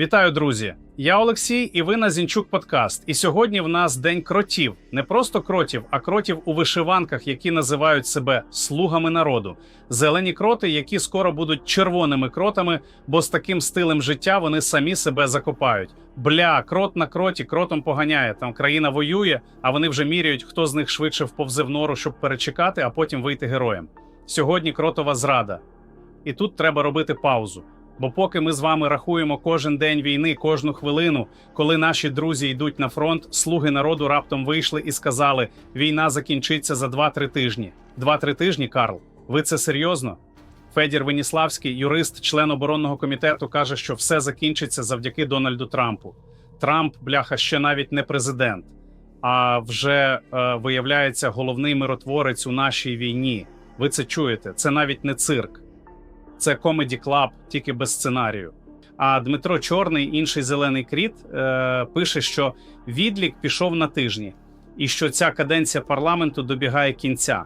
Вітаю, друзі! Я Олексій, і ви на Зінчук Подкаст. І сьогодні в нас день кротів. Не просто кротів, а кротів у вишиванках, які називають себе слугами народу. Зелені кроти, які скоро будуть червоними кротами, бо з таким стилем життя вони самі себе закопають. Бля, крот на кроті, кротом поганяє. Там країна воює, а вони вже міряють, хто з них швидше вповзе в нору, щоб перечекати, а потім вийти героєм. Сьогодні кротова зрада. І тут треба робити паузу. Бо поки ми з вами рахуємо кожен день війни, кожну хвилину, коли наші друзі йдуть на фронт, слуги народу раптом вийшли і сказали: війна закінчиться за 2-3 тижні. 2-3 тижні, Карл. Ви це серйозно? Федір Веніславський, юрист, член оборонного комітету, каже, що все закінчиться завдяки Дональду Трампу. Трамп, бляха, ще навіть не президент, а вже е, виявляється головний миротворець у нашій війні. Ви це чуєте? Це навіть не цирк. Це Comedy Club, тільки без сценарію. А Дмитро Чорний, інший зелений кріт, е, пише, що відлік пішов на тижні, і що ця каденція парламенту добігає кінця.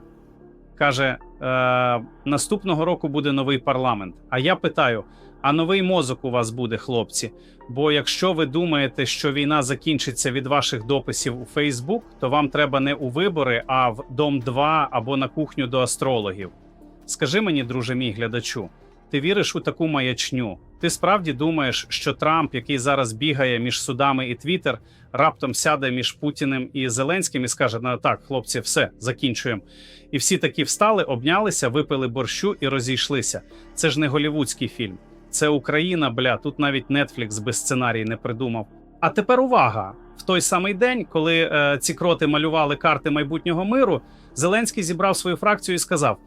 Каже: е, наступного року буде новий парламент. А я питаю: а новий мозок у вас буде, хлопці? Бо якщо ви думаєте, що війна закінчиться від ваших дописів у Фейсбук, то вам треба не у вибори, а в Дом 2 або на кухню до астрологів. Скажи мені, друже мій глядачу, ти віриш у таку маячню? Ти справді думаєш, що Трамп, який зараз бігає між судами і Твіттер, раптом сяде між Путіним і Зеленським і скаже: ну так, хлопці, все закінчуємо. І всі такі встали, обнялися, випили борщу і розійшлися. Це ж не голівудський фільм. Це Україна, бля. Тут навіть Нетфлікс без сценарій не придумав. А тепер увага! В той самий день, коли е, ці кроти малювали карти майбутнього миру, Зеленський зібрав свою фракцію і сказав: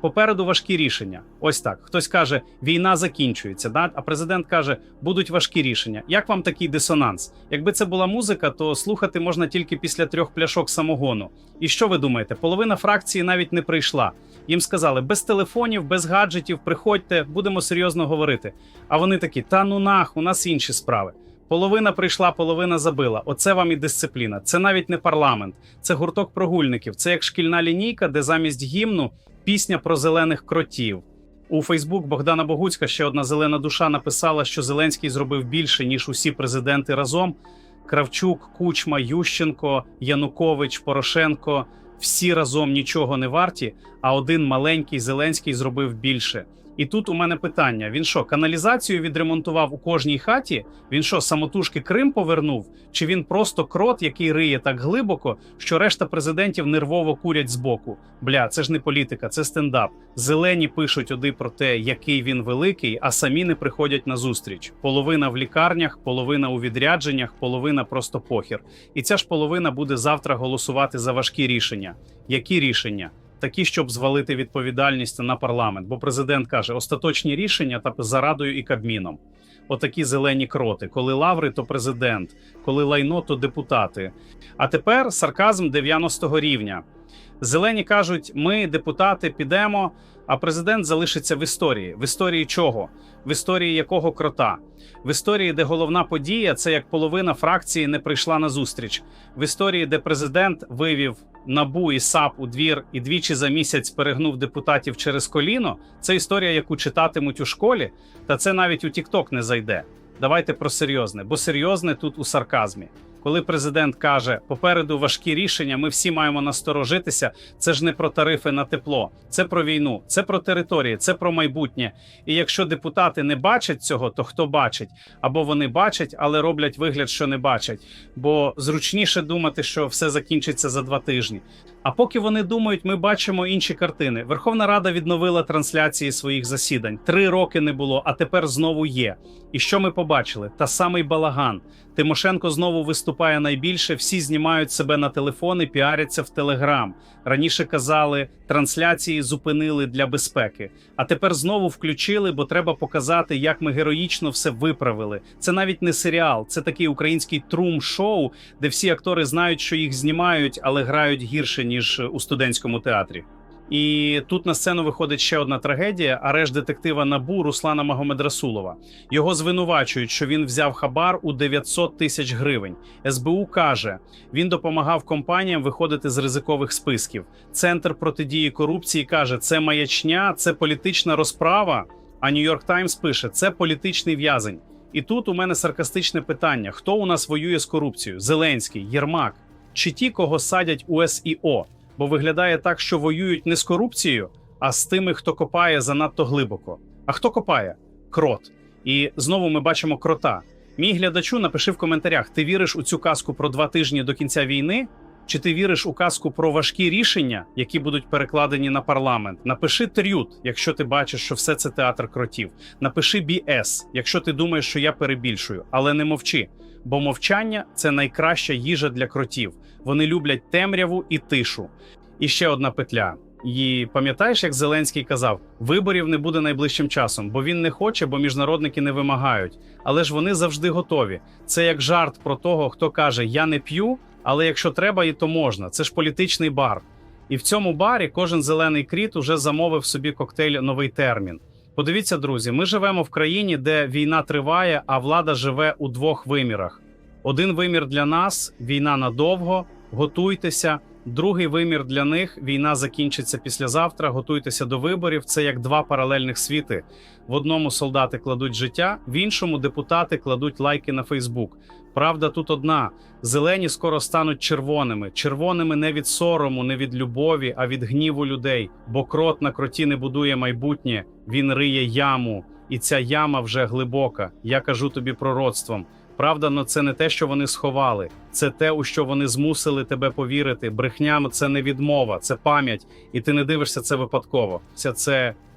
Попереду важкі рішення. Ось так. Хтось каже, війна закінчується, да? а президент каже, будуть важкі рішення. Як вам такий дисонанс? Якби це була музика, то слухати можна тільки після трьох пляшок самогону. І що ви думаєте? Половина фракції навіть не прийшла. Їм сказали, без телефонів, без гаджетів, приходьте, будемо серйозно говорити. А вони такі: та ну нах, у нас інші справи. Половина прийшла, половина забила. Оце вам і дисципліна. Це навіть не парламент, це гурток прогульників. Це як шкільна лінійка, де замість гімну пісня про зелених кротів. У Фейсбук Богдана Богуцька ще одна зелена душа написала, що Зеленський зробив більше ніж усі президенти разом. Кравчук, Кучма, Ющенко, Янукович, Порошенко всі разом нічого не варті. А один маленький Зеленський зробив більше. І тут у мене питання: він що, каналізацію відремонтував у кожній хаті? Він що, самотужки Крим повернув? Чи він просто крот, який риє так глибоко, що решта президентів нервово курять збоку? Бля, це ж не політика, це стендап. Зелені пишуть оди про те, який він великий, а самі не приходять на зустріч. Половина в лікарнях, половина у відрядженнях, половина просто похір. І ця ж половина буде завтра голосувати за важкі рішення. Які рішення? Такі, щоб звалити відповідальність на парламент, бо президент каже: остаточні рішення та за радою і кабміном. Отакі зелені кроти. Коли лаври, то президент, коли лайно, то депутати. А тепер сарказм 90-го рівня. Зелені кажуть: ми, депутати, підемо, а президент залишиться в історії. В історії чого? В історії якого крота? В історії, де головна подія це як половина фракції не прийшла на зустріч. В історії, де президент вивів набу і САП у двір і двічі за місяць перегнув депутатів через коліно. Це історія, яку читатимуть у школі, та це навіть у Тікток не зайде. Давайте про серйозне, бо серйозне тут у сарказмі. Коли президент каже, попереду важкі рішення, ми всі маємо насторожитися. Це ж не про тарифи на тепло, це про війну, це про території, це про майбутнє. І якщо депутати не бачать цього, то хто бачить? Або вони бачать, але роблять вигляд, що не бачать. Бо зручніше думати, що все закінчиться за два тижні. А поки вони думають, ми бачимо інші картини. Верховна Рада відновила трансляції своїх засідань. Три роки не було, а тепер знову є. І що ми побачили? Та самий балаган. Тимошенко знову виступає найбільше. Всі знімають себе на телефони, піаряться в Телеграм. Раніше казали, трансляції зупинили для безпеки. А тепер знову включили, бо треба показати, як ми героїчно все виправили. Це навіть не серіал, це такий український трум-шоу, де всі актори знають, що їх знімають, але грають гірше ніж у студентському театрі. І тут на сцену виходить ще одна трагедія: арешт детектива Набу Руслана Магомедрасулова. Його звинувачують, що він взяв хабар у 900 тисяч гривень. СБУ каже, він допомагав компаніям виходити з ризикових списків. Центр протидії корупції каже, це маячня, це політична розправа. А Нью-Йорк Таймс пише, це політичний в'язень. І тут у мене саркастичне питання: хто у нас воює з корупцією? Зеленський, Єрмак чи ті, кого садять у СІО? Бо виглядає так, що воюють не з корупцією, а з тими, хто копає занадто глибоко. А хто копає? Крот. І знову ми бачимо крота. Мій глядачу, напиши в коментарях: ти віриш у цю казку про два тижні до кінця війни? Чи ти віриш у казку про важкі рішення, які будуть перекладені на парламент? Напиши трют, якщо ти бачиш, що все це театр кротів. Напиши BS, якщо ти думаєш, що я перебільшую, але не мовчи. Бо мовчання це найкраща їжа для кротів. Вони люблять темряву і тишу. І ще одна петля. І пам'ятаєш, як Зеленський казав: виборів не буде найближчим часом, бо він не хоче, бо міжнародники не вимагають. Але ж вони завжди готові. Це як жарт про того, хто каже: Я не п'ю, але якщо треба, і то можна. Це ж політичний бар. І в цьому барі кожен зелений кріт уже замовив собі коктейль новий термін. Подивіться, друзі, ми живемо в країні, де війна триває, а влада живе у двох вимірах. Один вимір для нас війна надовго. Готуйтеся. Другий вимір для них війна закінчиться післязавтра. Готуйтеся до виборів. Це як два паралельних світи. В одному солдати кладуть життя, в іншому депутати кладуть лайки на Фейсбук. Правда, тут одна: зелені скоро стануть червоними. Червоними не від сорому, не від любові, а від гніву людей. Бо крот на кроті не будує майбутнє, він риє яму, і ця яма вже глибока. Я кажу тобі пророцтвом. Правда, но це не те, що вони сховали, це те, у що вони змусили тебе повірити. Брехня це не відмова, це пам'ять, і ти не дивишся це випадково. Вся це